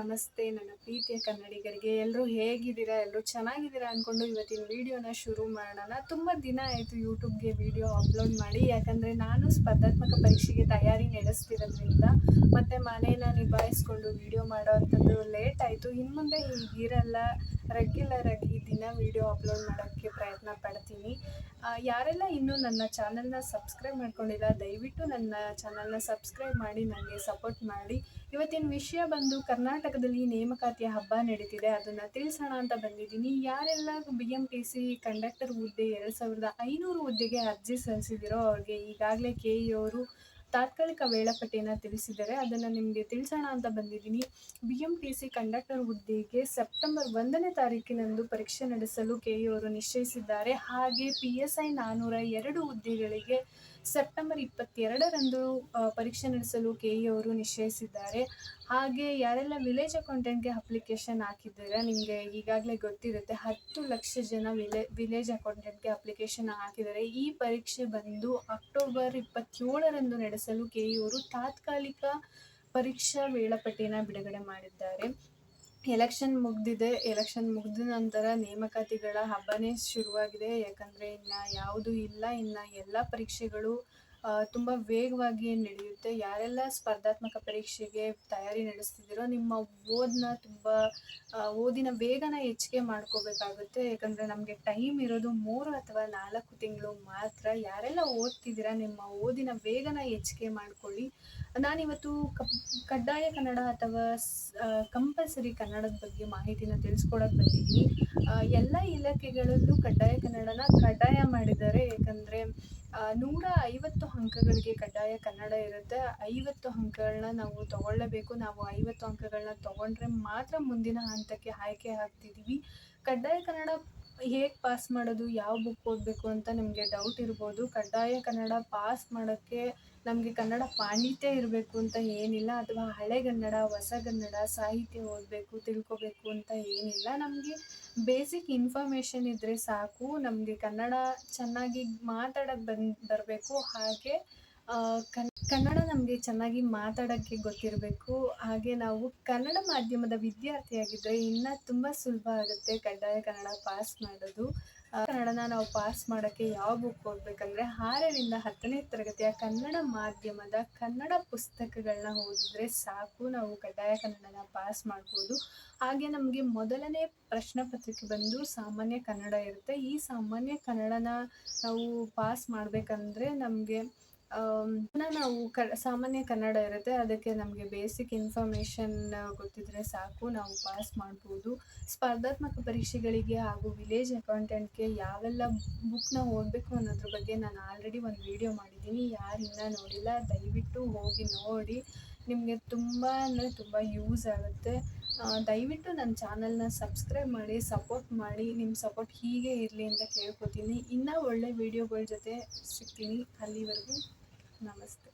ನಮಸ್ತೆ, ನನ್ನ ಪ್ರೀತಿಯ ಕನ್ನಡಿಗರಿಗೆ. ಎಲ್ಲರೂ ಹೇಗಿದ್ದೀರಾ? ಎಲ್ಲರೂ ಚೆನ್ನಾಗಿದ್ದೀರಾ ಅಂದ್ಕೊಂಡು ಇವತ್ತಿನ ವಿಡಿಯೋನ ಶುರು ಮಾಡೋಣ. ತುಂಬ ದಿನ ಆಯಿತು ಯೂಟ್ಯೂಬ್ಗೆ ವಿಡಿಯೋ ಅಪ್ಲೋಡ್ ಮಾಡಿ. ಯಾಕಂದರೆ ನಾನು ಸ್ಪರ್ಧಾತ್ಮಕ ಪರೀಕ್ಷೆಗೆ ತಯಾರಿ ನಡೆಸ್ತಿರೋದ್ರಿಂದ ಮತ್ತು ಮನೇನ ನಿಭಾಯಿಸ್ಕೊಂಡು ವಿಡಿಯೋ ಮಾಡೋ ಅಂಥದ್ದು ಲೇಟ್ ಆಯಿತು. ಇನ್ನು ಮುಂದೆ ಹೀಗಿರಲ್ಲ. ರೆಗ್ಯುಲರ್ ಆಗಿ ದಿನ ವಿಡಿಯೋ ಅಪ್ಲೋಡ್ ಮಾಡೋಕ್ಕೆ ಪ್ರಯತ್ನ ಪಡ್ತೀನಿ. ಯಾರೆಲ್ಲ ಇನ್ನೂ ನನ್ನ ಚಾನಲ್ನ ಸಬ್ಸ್ಕ್ರೈಬ್ ಮಾಡ್ಕೊಂಡಿಲ್ಲ, ದಯವಿಟ್ಟು ನನ್ನ ಚಾನಲ್ನ ಸಬ್ಸ್ಕ್ರೈಬ್ ಮಾಡಿ ನನಗೆ ಸಪೋರ್ಟ್ ಮಾಡಿ. ಇವತ್ತಿನ ವಿಷಯ ಬಂದು ಕರ್ನಾಟಕದಲ್ಲಿ ನೇಮಕಾತಿಯ ಹಬ್ಬ ನಡೀತಿದೆ. ಅದನ್ನು ತಿಳಿಸೋಣ ಅಂತ ಬಂದಿದ್ದೀನಿ. ಯಾರೆಲ್ಲ B M T C conductor ಹುದ್ದೆ ಎರಡು ಸಾವಿರದ ಐನೂರು ಹುದ್ದೆಗೆ ಅರ್ಜಿ ಸಲ್ಲಿಸಿದಿರೋ ಅವ್ರಿಗೆ ಈಗಾಗಲೇ ಕೆ ಇ ಅವರು ತಾತ್ಕಾಲಿಕ ವೇಳಾಪಟ್ಟಿಯನ್ನು ತಿಳಿಸಿದ್ದಾರೆ ಅದನ್ನು ನಿಮಗೆ ತಿಳಿಸೋಣ ಅಂತ ಬಂದಿದ್ದೀನಿ. B M T C conductor ಹುದ್ದೆಗೆ ಸೆಪ್ಟೆಂಬರ್ ಒಂದನೇ ತಾರೀಕಿನಂದು ಪರೀಕ್ಷೆ ನಡೆಸಲು ಕೆ ಅವರು ನಿಶ್ಚಯಿಸಿದ್ದಾರೆ. ಹಾಗೆ ಪಿ ಎಸ್ ಐ ನಾನ್ನೂರ ಎರಡು ಹುದ್ದೆಗಳಿಗೆ ಸೆಪ್ಟೆಂಬರ್ ಇಪ್ಪತ್ತೆರಡರಂದು ಪರೀಕ್ಷೆ ನಡೆಸಲು ಕೆ ಇ ಅವರು ನಿಶ್ಚಯಿಸಿದ್ದಾರೆ. ಹಾಗೆ ಯಾರೆಲ್ಲ ವಿಲೇಜ್ ಅಕೌಂಟೆಂಟ್ಗೆ ಅಪ್ಲಿಕೇಶನ್ ಹಾಕಿದ್ದೀರಾ, ನಿಮಗೆ ಈಗಾಗಲೇ ಗೊತ್ತಿರುತ್ತೆ, ಹತ್ತು ಲಕ್ಷ ಜನ ವಿಲೇ ವಿಲೇಜ್ ಅಕೌಂಟೆಂಟ್ಗೆ ಅಪ್ಲಿಕೇಶನ್ ಹಾಕಿದ್ದಾರೆ. ಈ ಪರೀಕ್ಷೆ ಬಂದು ಅಕ್ಟೋಬರ್ ಇಪ್ಪತ್ತೇಳರಂದು ನಡೆಸಲು ಕೆ ಇ ಅವರು ತಾತ್ಕಾಲಿಕ ಪರೀಕ್ಷಾ ವೇಳಾಪಟ್ಟಿನ ಬಿಡುಗಡೆ ಮಾಡಿದ್ದಾರೆ. ಎಲೆಕ್ಷನ್ ಮುಗ್ದಿದೆ. ಎಲೆಕ್ಷನ್ ಮುಗಿದ ನಂತರ ನೇಮಕಾತಿಗಳ ಹಬ್ಬನೇ ಶುರುವಾಗಿದೆ. ಯಾಕಂದರೆ ಇನ್ನು ಯಾವುದೂ ಇಲ್ಲ. ಇನ್ನು ಎಲ್ಲ ಪರೀಕ್ಷೆಗಳು ತುಂಬ ವೇಗವಾಗಿ ನಡೆಯುತ್ತೆ, ಯಾರೆಲ್ಲ ಸ್ಪರ್ಧಾತ್ಮಕ ಪರೀಕ್ಷೆಗೆ ತಯಾರಿ ನಡೆಸ್ತಿದ್ದೀರೋ ನಿಮ್ಮ ಓದನ್ನ ತುಂಬ ಓದಿನ ವೇಗನ ಹೆಚ್ಚಿಗೆ ಮಾಡ್ಕೋಬೇಕಾಗುತ್ತೆ. ಯಾಕಂದರೆ ನಮಗೆ ಟೈಮ್ ಇರೋದು ಮೂರು ಅಥವಾ ನಾಲ್ಕು ತಿಂಗಳು ಮಾತ್ರ. ಯಾರೆಲ್ಲ ಓದ್ತಿದ್ದೀರಾ, ನಿಮ್ಮ ಓದಿನ ವೇಗನ ಹೆಚ್ಚಿಗೆ ಮಾಡ್ಕೊಳ್ಳಿ. ನಾನಿವತ್ತು ಕಡ್ಡಾಯ ಕನ್ನಡ ಅಥವಾ ಕಂಪಲ್ಸರಿ ಕನ್ನಡದ ಬಗ್ಗೆ ಮಾಹಿತಿನ ತಿಳಿಸ್ಕೊಡಕ್ಕೆ ಬಂದಿದ್ದೀನಿ. ಎಲ್ಲ ಇಲಾಖೆಗಳಲ್ಲೂ ಕಡ್ಡಾಯ ಕನ್ನಡನ ಕಡ್ಡಾಯ ಮಾಡಿದ್ದಾರೆ. ಯಾಕಂದರೆ ನೂರ ಐವತ್ತು ಅಂಕಗಳಿಗೆ ಕಡ್ಡಾಯ ಕನ್ನಡ ಇರುತ್ತೆ. ಐವತ್ತು ಅಂಕಗಳನ್ನ ನಾವು ತಗೊಳ್ಳೇಬೇಕು. ನಾವು ಐವತ್ತು ಅಂಕಗಳನ್ನ ತಗೊಂಡ್ರೆ ಮಾತ್ರ ಮುಂದಿನ ಹಂತಕ್ಕೆ ಆಯ್ಕೆ ಆಗ್ತಿದ್ದೀವಿ ಕಡ್ಡಾಯ ಕನ್ನಡ ಹೇಗೆ ಪಾಸ್ ಮಾಡೋದು, ಯಾವ ಬುಕ್ ಓದಬೇಕು ಅಂತ ನಿಮಗೆ ಡೌಟ್ ಇರ್ಬೋದು. ಕಡ್ಡಾಯ ಕನ್ನಡ ಪಾಸ್ ಮಾಡೋಕ್ಕೆ ನಮಗೆ ಕನ್ನಡ ಪಾಂಡಿತ್ಯ ಇರಬೇಕು ಅಂತ ಏನಿಲ್ಲ, ಅಥವಾ ಹಳೆಗನ್ನಡ ಹೊಸಗನ್ನಡ ಸಾಹಿತ್ಯ ಓದಬೇಕು, ತಿಳ್ಕೊಬೇಕು ಅಂತ ಏನಿಲ್ಲ. ನಮಗೆ ಬೇಸಿಕ್ ಇನ್ಫಾರ್ಮೇಷನ್ ಇದ್ದರೆ ಸಾಕು. ನಮಗೆ ಕನ್ನಡ ಚೆನ್ನಾಗಿ ಮಾತಾಡೋಕ್ಕೆ ಬಂದು, ಬರಬೇಕು. ಹಾಗೆ ಕನ್, ಕನ್ನಡ ನಮಗೆ ಚೆನ್ನಾಗಿ ಮಾತಾಡೋಕ್ಕೆ ಗೊತ್ತಿರಬೇಕು. ಹಾಗೆ ನಾವು ಕನ್ನಡ ಮಾಧ್ಯಮದ ವಿದ್ಯಾರ್ಥಿಯಾಗಿದ್ದರೆ ಇನ್ನೂ ತುಂಬ ಸುಲಭ ಆಗುತ್ತೆ ಕಡ್ಡಾಯ ಕನ್ನಡ ಪಾಸ್ ಮಾಡೋದು. ಕನ್ನಡನ ನಾವು ಪಾಸ್ ಮಾಡೋಕ್ಕೆ ಯಾವ ಬುಕ್ ಓದಬೇಕಂದ್ರೆ ಆರರಿಂದ ಹತ್ತನೇ ತರಗತಿಯ ಕನ್ನಡ ಮಾಧ್ಯಮದ ಕನ್ನಡ ಪುಸ್ತಕಗಳನ್ನ ಓದಿದ್ರೆ ಸಾಕು. ನಾವು ಕಡ್ಡಾಯ ಕನ್ನಡನ ಪಾಸ್ ಮಾಡ್ಬೋದು. ಹಾಗೆ ನಮಗೆ ಮೊದಲನೇ ಪ್ರಶ್ನೆ ಪತ್ರಿಕೆ ಬಂದು ಸಾಮಾನ್ಯ ಕನ್ನಡ ಇರುತ್ತೆ. ಈ ಸಾಮಾನ್ಯ ಕನ್ನಡನ ನಾವು ಪಾಸ್ ಮಾಡಬೇಕಂದ್ರೆ ನಮಗೆ ನಾವು ಕ, ಸಾಮಾನ್ಯ ಕನ್ನಡ ಇರುತ್ತೆ. ಅದಕ್ಕೆ ನಮಗೆ ಬೇಸಿಕ್ ಇನ್ಫಾರ್ಮೇಷನ್ ಗೊತ್ತಿದ್ರೆ ಸಾಕು. ನಾವು ಪಾಸ್ ಮಾಡ್ಬೋದು. ಸ್ಪರ್ಧಾತ್ಮಕ ಪರೀಕ್ಷೆಗಳಿಗೆ ಹಾಗೂ ವಿಲೇಜ್ ಅಕೌಂಟೆಂಟ್ಗೆ ಯಾವೆಲ್ಲ ಬುಕ್ನ ಓದಬೇಕು ಅನ್ನೋದ್ರ ಬಗ್ಗೆ ನಾನು ಆಲ್ರೆಡಿ ಒಂದು ವಿಡಿಯೋ ಮಾಡಿದ್ದೀನಿ. ಯಾರು ಇನ್ನೂ ನೋಡಿಲ್ಲ, ದಯವಿಟ್ಟು ಹೋಗಿ ನೋಡಿ. ನಿಮಗೆ ತುಂಬ ಅಂದರೆ ತುಂಬ ಯೂಸ್ ಆಗುತ್ತೆ. ದಯವಿಟ್ಟು ನನ್ನ ಚಾನಲ್ನ ಸಬ್ಸ್ಕ್ರೈಬ್ ಮಾಡಿ ಸಪೋರ್ಟ್ ಮಾಡಿ. ನಿಮ್ಮ ಸಪೋರ್ಟ್ ಹೀಗೆ ಇರಲಿ ಅಂತ ಕೇಳ್ಕೊತೀನಿ. ಇನ್ನೂ ಒಳ್ಳೆ ವಿಡಿಯೋಗಳ ಜೊತೆ ಸಿಗ್ತೀನಿ ಅಲ್ಲಿವರೆಗೂ. ನಮಸ್ತೆ